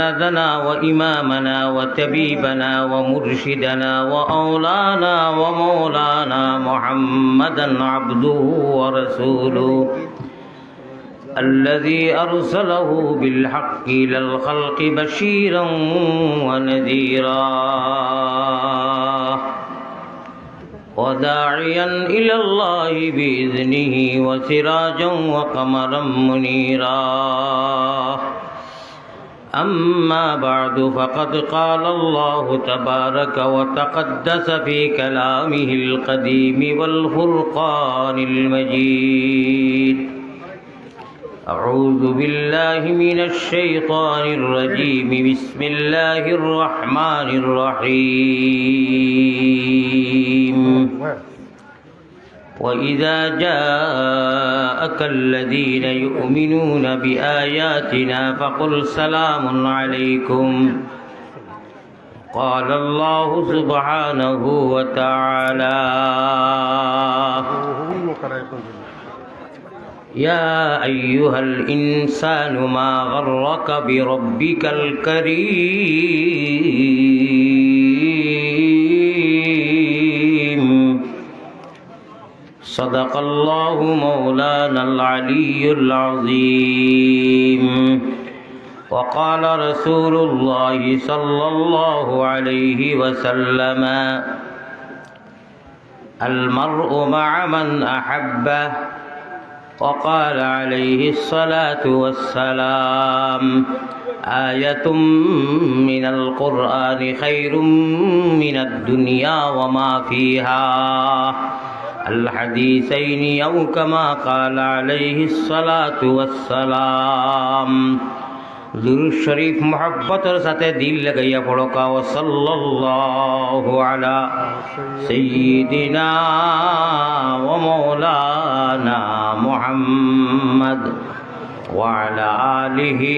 سندنا وإمامنا وتبيبنا ومرشدنا وأولانا ومولانا محمدا عبده ورسوله الذي أرسله بالحق إلى الخلق بشيرا ونذيرا وداعيا إلى الله بإذنه وسراجا وقمرا منيرا أما بعد فقد قال الله تبارك وتقدس في كلامه القديم والفرقان المجيد. أعوذ بالله من الشيطان الرجيم. بسم الله الرحمن الرحيم. وإذا جاءك الذين يؤمنون بآياتنا فقل سلام عليكم قال الله سبحانه وتعالى يا أيها الإنسان ما غرك بربك الكريم صدق الله مولانا العلي العظيم. وقال رسول الله صلى الله عليه وسلم المرء مع من أحبه. وقال عليه الصلاة والسلام آية من القرآن خير من الدنيا وما فيها. الحديثين أو كما قال عليه الصلاة والسلام দুরুদ শরীফ মোহাব্বতের সাথে দিল লাগাইয়া পড়ো কাও সাল্লাল্লাহু আলা সাইয়্যিদিনা ওয়া মাওলানা মুহাম্মদ ওয়া আলা আলিহি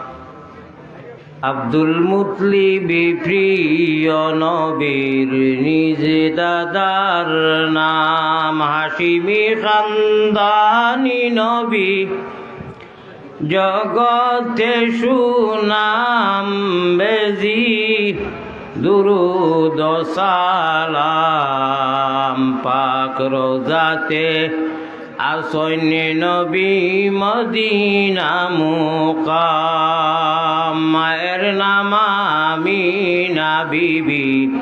আব্দুল মুতলিবি প্রিয় নবীর নিজে দাদার নাম হাসিমি খানদানি নবী। জগতে সুনাম বেজি, দুরুদ সালাম, পাক রোজাতে আসন্য নবী মদিনা মায়ের নাম আমিনা বিবি।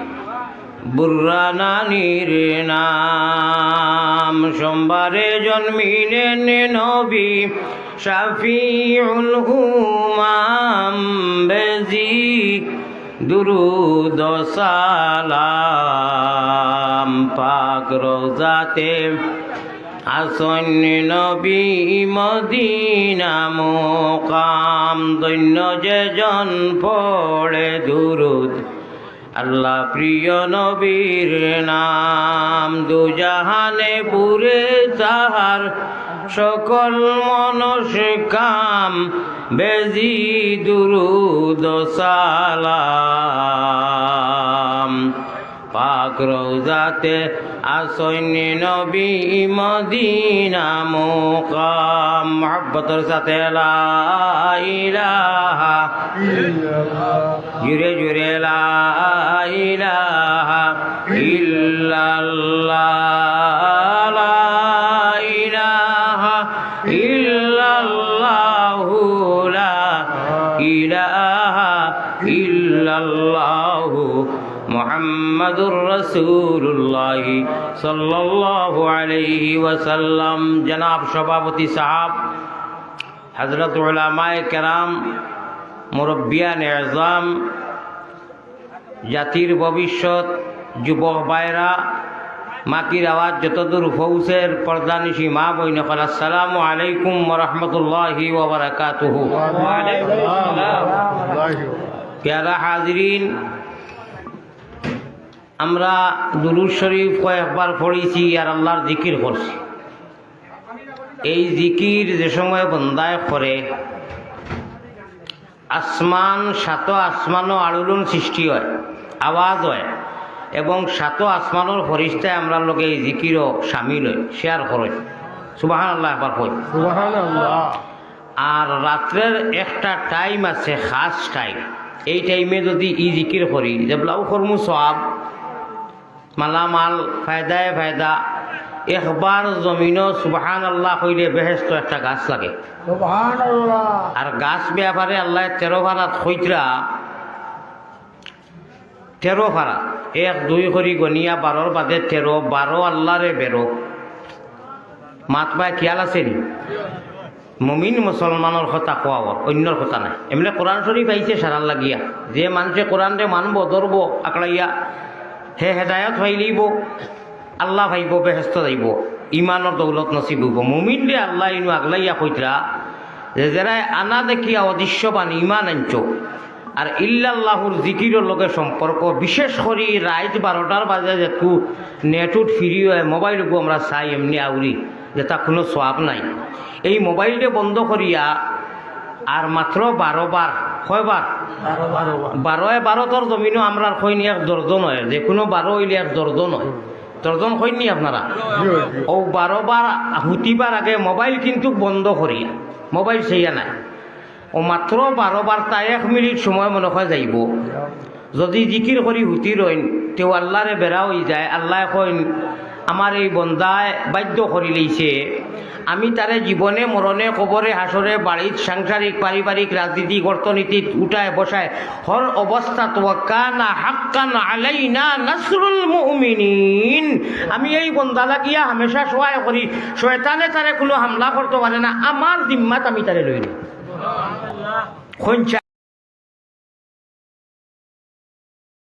বুর্রা নানির নাম। সোমবারে জন্মিলেন নবী শাফিউল হুমাম বেজি। দুরুদ সালাম। পাক রোজাতে আসন্য নবী মদিনা মোকাম, দৈন্য যে জন পড়ে দুরুদ। আল্লাহ প্রিয় নবীর নাম দুজাহানে পুরে তাহার সকল মনস কাম, বেজি দুরুদ সালাম। পাক রোজাতে আসৈনি নবী মদিনা মোকাম। মহব্বতর সাথে লা ইলাহা জুড়ে জুড়ে লা ইল্লাল্লাহ। মোহাম্মদুর রসুল্লাহ সাল্লাহ আলহি ওয়াসাল্লাম। জনাব সভাপতি সাহাব হজরত ওলামায় কেরাম মুরব্বিয়ান এজাম জাতির ভবিষ্যৎ যুবক ভাইরা মাকির আওয়াজ যতদূর ফৌসের পর্দানিশি মা বই নকল আসসালামু আলাইকুম রহমতুল্লাহি ওবরাকাতুহু প্যারা হাজরিন আমরা দুরুদ শরীফ কয়েকবার পড়েছি আর আল্লাহর জিকির করছি। এই জিকির যে সময় বন্দায় করে আসমান সাত আসমানও আড়ুলুন সৃষ্টি হয় আওয়াজ হয় এবং সাত আসমানোর ফরিস্তায় আমরা লোকে এই জিকিরও সামিল হই শেয়ার করে। সুবাহান আল্লাহ একবার কই আর রাত্রের একটা টাইম আছে খাস টাইম এই টাইমে যদি ই জিকির করি যে ব্লাউ কর্মু সব মালামাল ফায়দায় ফায়দা একবার জমিন সুবাহান আল্লাহ কইলে বেহেস্ত একটা গাছ লাগে। আর গাছ ব্যাপারে আল্লাহ তেরো ভাড়াত খৈতরা তেরো ভাড়া এক দুই করি গনিয়া বারোর বাদে তেরো বারো আল্লাহরে বেরো। মাত পায় খেয়াল আছে নি? মমিন মুসলমানের কথা কোয়া অন্যর কথা নাই। এমনি কোরআন শরীফ আইছে সারার লাগিয়া। যে মানুষে কোরআন রে মানব ধরব আকড়াইয়া হে হেদায়ত ভাইলিব আল্লাহ ভাইব, বেহেস্ত যাইব। ইমানের দৌলত হইব। মুমিন রে আল্লাহ ইনু আগলাইয়া কইতরা যে যারাই আনা দেখিয়া অদৃশ্যবান ইমান আনছ। আর ইল্লাল্লাহুর জিকিরের লগে সম্পর্ক বিশেষ করে রাত বারোটার বাজে যেটু নেটুত ফিরি হয় মোবাইলকো আমরা চাই এমনি আউরি যে তা কোনো সোয়াব নাই। এই মোবাইলটা বন্ধ করিয়া আর মাত্র বারো বার কয়বার বারো বারো বার। বারোয় বারো তোর জমিনও আমরা কইনি এক দর্জন হয় যে কোনো বারো হইলে এক দর্জন হয় দর্জন কইনি আপনারা। ও বারো বার হুতিবার আগে মোবাইল কিন্তু বন্ধ করিয়া মোবাইল সেইয়া নাই। ও মাত্র বারো বার তা এক মিনিট সময় মনে হয় যাইব। যদি জিকির করি হুতি রইন তেও আল্লাহরে বেড়া হয়ে যায় আল্লাহ কইন আমার এই বন্দায় বাধ্য করি লইছে আমি তারে জীবনে মরণে কবরে হাসরে বাড়িত সাংসারিক পারিবারিক রাজনীতিক অর্থনীতিত উঠায় বসায় হর অবস্থা তোয়াক্কানা হাক্কান আলাইনা নাসরুল মুমিনিন। আমি এই বন্দা লাগিয়া হামেশা সহায় করি শয়তানে তারে কোনো হামলা করতে পারে না আমার জিম্মাত আমি তারে লই নি খঞ্চা